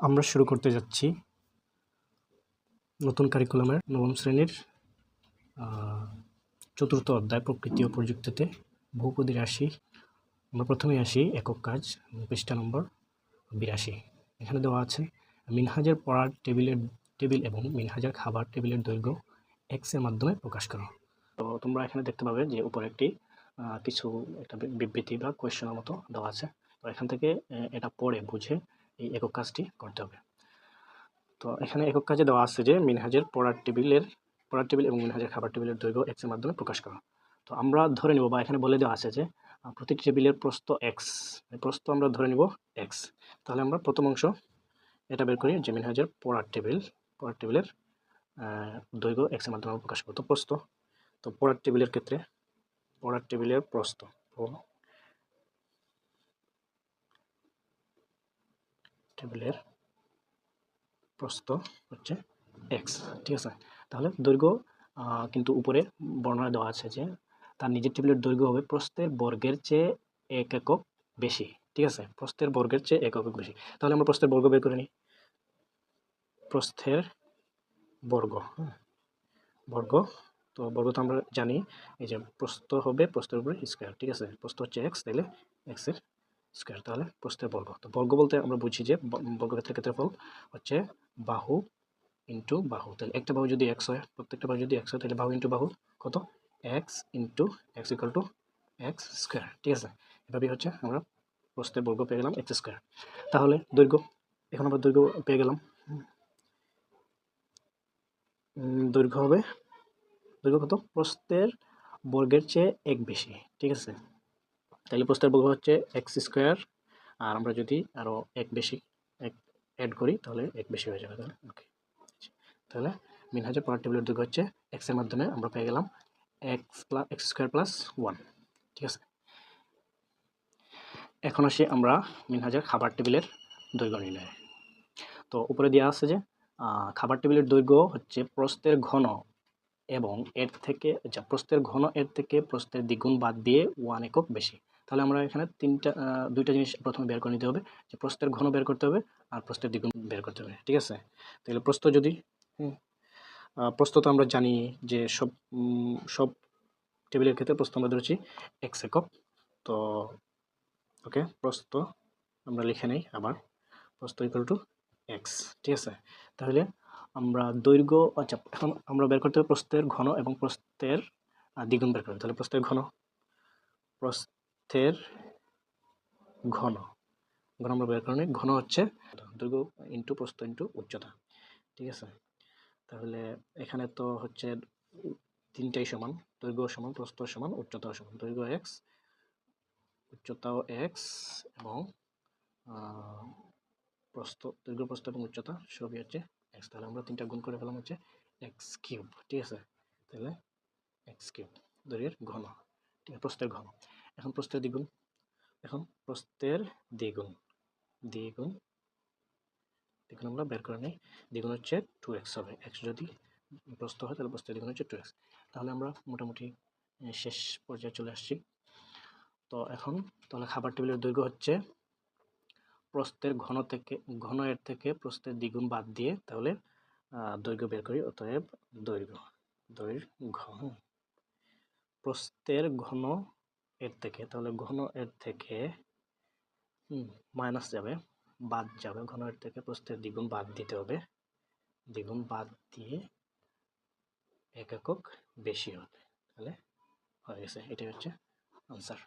আমরা শুরু করতে যাচ্ছি নতুন কারিকুলামের নবম শ্রেণির চতুর্থ অধ্যায় প্রকৃতি ও প্রযুক্তিতে। বহুপদী রাশি। আমরা প্রথমেই আসি একক কাজ, পৃষ্ঠা নম্বর বিরাশি। এখানে দেওয়া আছে, মিনহাজের পড়ার টেবিলের, টেবিল এবং মিনহাজের খাবার টেবিলের দৈর্ঘ্য এক্সের মাধ্যমে প্রকাশ করো। তো তোমরা এখানে দেখতে পাবে যে উপরে একটি কিছু একটা বিবৃতি বা কোয়েশ্চেনের মতো দেওয়া আছে। তো এখান থেকে এটা পড়ে বুঝে এই একক কাজটি করতে হবে। তো এখানে একক কাজে দেওয়া আছে যে মিনহাজের পড়ার টেবিলের, পড়ার টেবিল এবং মিনহাজের খাবার টেবিলের দৈর্ঘ্য এক্সের মাধ্যমে প্রকাশ করা। তো আমরা ধরে নিব বা এখানে বলে দেওয়া আছে যে প্রতিটি টেবিলের প্রস্থ এক্স প্রস্থ আমরা ধরে নিব এক্স তাহলে আমরা প্রথম অংশ এটা বের করি যে মিনহাজের পড়ার টেবিল, পড়ার টেবিলের দৈর্ঘ্য এক্সের মাধ্যমে প্রকাশ করব। তো প্রস্থ, তো পড়ার টেবিলের ক্ষেত্রে, পড়ার টেবিলের প্রস্থ টেবিলের প্রস্থ হচ্ছে এক্স ঠিক আছে? তাহলে দৈর্ঘ্য কিন্তু উপরে বর্ণনা দেওয়া আছে যে তার নিজের টেবিলের দৈর্ঘ্য হবে প্রস্থের বর্গের চেয়ে এক একক বেশি, ঠিক আছে? প্রস্থের বর্গের চেয়ে এক একক বেশি। তাহলে আমরা প্রস্থের বর্গ বের করে নিই। প্রস্থের বর্গ বর্গ, তো বর্গ তো আমরা জানি, এই যে প্রস্থ হবে প্রস্থের উপরে স্কোয়ার ঠিক আছে? প্রস্থ হচ্ছে এক্স তাহলে এক্সের স্কোয়ার তাহলে প্রস্থের বর্গ। তো বর্গ বলতে আমরা বুঝি যে বর্গক্ষেত্রের ক্ষেত্রফল হচ্ছে বাহু ইন্টু বাহু। তাহলে একটা বাহু যদি এক্স হয়, প্রত্যেকটা বাহু যদি এক্স হয়, তাহলে বাহু ইন্টু বাহু কত? X into X equal two X square ঠিক আছে? এভাবেই হচ্ছে আমরা প্রস্থের বর্গ পেয়ে গেলাম এক্স স্কোয়ার তাহলে দৈর্ঘ্য, এখন আমরা দৈর্ঘ্য পেয়ে গেলাম। দৈর্ঘ্য হবে, দৈর্ঘ্য কত? প্রস্থের বর্গের চেয়ে এক বেশি। ঠিক আছে? তাহলে প্রস্থের বর্গ হচ্ছে এক্স স্কোয়ার আর আমরা যদি আরও এক বেশি, এক অ্যাড করি, তাহলে এক বেশি হয়ে যাবে, তাহলে? ওকে তাহলে মিনহাজের পাওয়ার টেবিলের দৈর্ঘ্য হচ্ছে এক্সের মাধ্যমে আমরা পেয়ে গেলাম X plus X square plus one ঠিক আছে? এখন আসি আমরা মিনহাজের খাবার টেবিলের দৈর্ঘ্য নির্ণয়। তো উপরে দেওয়া আছে যে খাবার টেবিলের দৈর্ঘ্য হচ্ছে প্রস্থের ঘন এবং এর থেকে আচ্ছা প্রস্থের ঘন এর থেকে প্রস্থের দ্বিগুণ বাদ দিয়ে ওয়ান একক বেশি। তাহলে আমরা এখানে তিনটা দুইটা জিনিস প্রথমে বের করে নিতে হবে যে প্রস্থের ঘন বের করতে হবে আর প্রস্থের দ্বিগুণ বের করতে হবে ঠিক আছে? তাহলে প্রস্থ যদি প্রস্থ তো আমরা জানি যে সব সব টেবিলের ক্ষেত্রে প্রস্থ আমরা ধরেছি এক্স একক তো ওকে প্রস্থ আমরা লিখে নেই আবার প্রস্থ ইকুয়াল টু এক্স ঠিক আছে? তাহলে আমরা দৈর্ঘ্য আচ্ছা এখন আমরা বের করতে হবে প্রস্থের ঘন এবং প্রস্থের আহ, দ্বিগুণ বের করতে তাহলে প্রস্থের ঘন প্রস্থের ঘন। ঘন আমরা বের ঘন হচ্ছে দৈর্ঘ্য ইন্টু প্রস্থ ইন্টু উচ্চতা। ঠিক আছে? তাহলে এখানে তো হচ্ছে তিনটাই সমান। দৈর্ঘ্য সমান, প্রস্থ সমান, উচ্চতাও সমান। দৈর্ঘ্য এক্স উচ্চতাও এক্স এবং প্রস্থ, দৈর্ঘ্য, প্রস্থ এবং উচ্চতা সবই হচ্ছে এক্স তাহলে আমরা তিনটা গুণ করে ফেলাম হচ্ছে এক্স কিউব ঠিক আছে? তাহলে এক্স কিউব দৈর্ঘ্যের ঘন। ঠিক আছে? প্রস্থের ঘন। এখন প্রস্থের দ্বিগুণ। এখন প্রস্থের দ্বিগুণ। দ্বিগুণ। দ্বিগুণ আমরা বের করে নিই। দ্বিগুণ হচ্ছে টু এক্স হবে। এক্স যদি প্রস্থ হয়, তাহলে প্রস্থের দ্বিগুণ হচ্ছে টু এক্স তাহলে আমরা মোটামুটি শেষ পর্যায়ে চলে আসছি। তো এখন, তাহলে খাবার টেবিলের দৈর্ঘ্য হচ্ছে প্রস্থের ঘন থেকে ঘন এর থেকে প্রস্থের দ্বিগুণ বাদ দিয়ে তাহলে দৈর্ঘ্য বের করি, অতএব দৈর্ঘ্য। দৈর্ঘ্য। প্রস্থের ঘন এর থেকে, তাহলে ঘন এর থেকে মাইনাস যাবে, বাদ যাবে। ঘন এর থেকে প্রস্থের দ্বিগুণ বাদ দিতে হবে। দ্বিগুণ বাদ দিয়ে এক একক বেশি হবে। তাহলে হয়ে গেছে, এটাই হচ্ছে আনসার